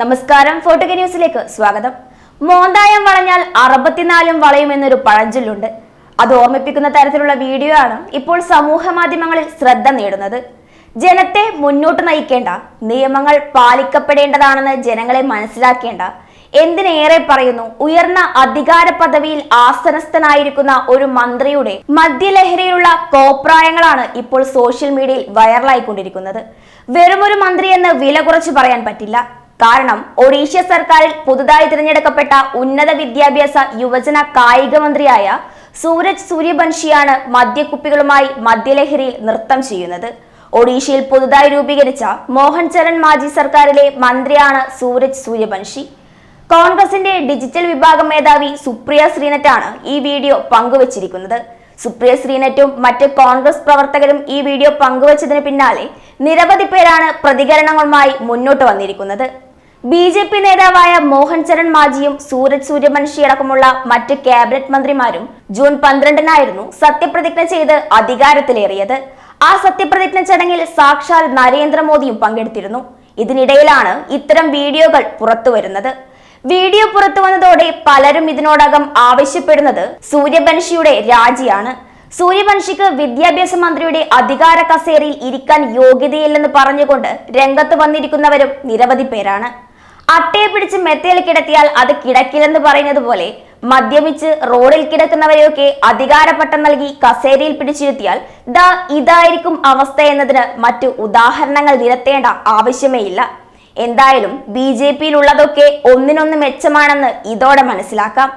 നമസ്കാരം ഫോർട്ടുക ന്യൂസിലേക്ക് സ്വാഗതം. മോന്തായം വളഞ്ഞാൽ അറുപത്തിനാലും വളയും എന്നൊരു പഴഞ്ചൊല്ലുണ്ട്. അത് ഓർമ്മിപ്പിക്കുന്ന തരത്തിലുള്ള വീഡിയോ ആണ് ഇപ്പോൾ സമൂഹ മാധ്യമങ്ങളിൽ ശ്രദ്ധ നേടുന്നത്. ജനത്തെ മുന്നോട്ട് നയിക്കേണ്ട നിയമങ്ങൾ പാലിക്കപ്പെടേണ്ടതാണെന്ന് ജനങ്ങളെ മനസ്സിലാക്കേണ്ട എന്തിനേറെ പറയുന്നു ഉയർന്ന അധികാര പദവിയിൽ ആസനസ്ഥനായിരിക്കുന്ന ഒരു മന്ത്രിയുടെ മദ്യലഹരിയിലുള്ള കോപ്രായങ്ങളാണ് ഇപ്പോൾ സോഷ്യൽ മീഡിയയിൽ വൈറലായിക്കൊണ്ടിരിക്കുന്നത്. വെറുമൊരു മന്ത്രി എന്ന് വില കുറച്ച് പറയാൻ പറ്റില്ല. കാരണം ഒഡീഷ സർക്കാരിൽ പുതുതായി തിരഞ്ഞെടുക്കപ്പെട്ട ഉന്നത വിദ്യാഭ്യാസ യുവജന കായിക മന്ത്രിയായ സൂരജ് സൂര്യബൻഷിയാണ് മദ്യക്കുപ്പികളുമായി മദ്യലഹരിയിൽ നൃത്തം ചെയ്യുന്നത്. ഒഡീഷയിൽ പുതുതായി രൂപീകരിച്ച മോഹൻ ചരൺ മാജി സർക്കാരിലെ മന്ത്രിയാണ് സൂരജ് സൂര്യബൻഷി കോൺഗ്രസിന്റെ ഡിജിറ്റൽ വിഭാഗം മേധാവി സുപ്രിയ ശ്രീനറ്റാണ് ഈ വീഡിയോ പങ്കുവച്ചിരിക്കുന്നത്. സുപ്രിയ ശ്രീനറ്റും മറ്റ് കോൺഗ്രസ് പ്രവർത്തകരും ഈ വീഡിയോ പങ്കുവച്ചതിന് പിന്നാലെ നിരവധി പേരാണ് പ്രതികരണങ്ങളുമായി മുന്നോട്ട് വന്നിരിക്കുന്നത്. ബി ജെ പി നേതാവായ മോഹൻ ചരൺ മാജിയും സൂരജ് സൂര്യവംശി അടക്കമുള്ള മറ്റ് ക്യാബിനറ്റ് മന്ത്രിമാരും ജൂൺ പന്ത്രണ്ടിനായിരുന്നു സത്യപ്രതിജ്ഞ ചെയ്ത് അധികാരത്തിലേറിയത്. ആ സത്യപ്രതിജ്ഞ ചടങ്ങിൽ സാക്ഷാൽ നരേന്ദ്രമോദിയും പങ്കെടുത്തിരുന്നു. ഇതിനിടയിലാണ് ഇത്തരം വീഡിയോകൾ പുറത്തുവരുന്നത്. വീഡിയോ പുറത്തു വന്നതോടെ പലരും ഇതിനോടകം ആവശ്യപ്പെടുന്നത് സൂര്യവൻഷിയുടെ രാജിയാണ്. സൂര്യവൻഷിക്ക് വിദ്യാഭ്യാസ മന്ത്രിയുടെ അധികാര കസേരയിൽ ഇരിക്കാൻ യോഗ്യതയില്ലെന്ന് പറഞ്ഞുകൊണ്ട് രംഗത്ത് വന്നിരിക്കുന്നവരും നിരവധി പേരാണ്. അട്ടയെ പിടിച്ച് മെത്തയിൽ കിടത്തിയാൽ അത് കിടക്കില്ലെന്ന് പറയുന്നത് പോലെ മദ്യപിച്ച് റോഡിൽ കിടക്കുന്നവരെയൊക്കെ അധികാരപട്ടം നൽകി കസേരയിൽ പിടിച്ചിരുത്തിയാൽ ദാ ഇതായിരിക്കും അവസ്ഥ എന്നതിന് മറ്റു ഉദാഹരണങ്ങൾ നിരത്തേണ്ട ആവശ്യമേ ഇല്ല എന്തായാലും ബി ജെ പിയിലുള്ളതൊക്കെ ഒന്നിനൊന്ന് മെച്ചമാണെന്ന് ഇതോടെ മനസ്സിലാക്കാം.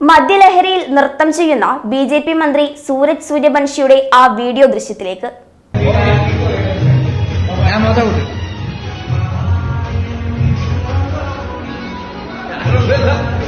മദ്യലഹരിയിൽ നൃത്തം ചെയ്യുന്ന ബി ജെ പി മന്ത്രി സൂരജ് സൂര്യവംശിയുടെ ആ വീഡിയോ ദൃശ്യത്തിലേക്ക്. Gracias.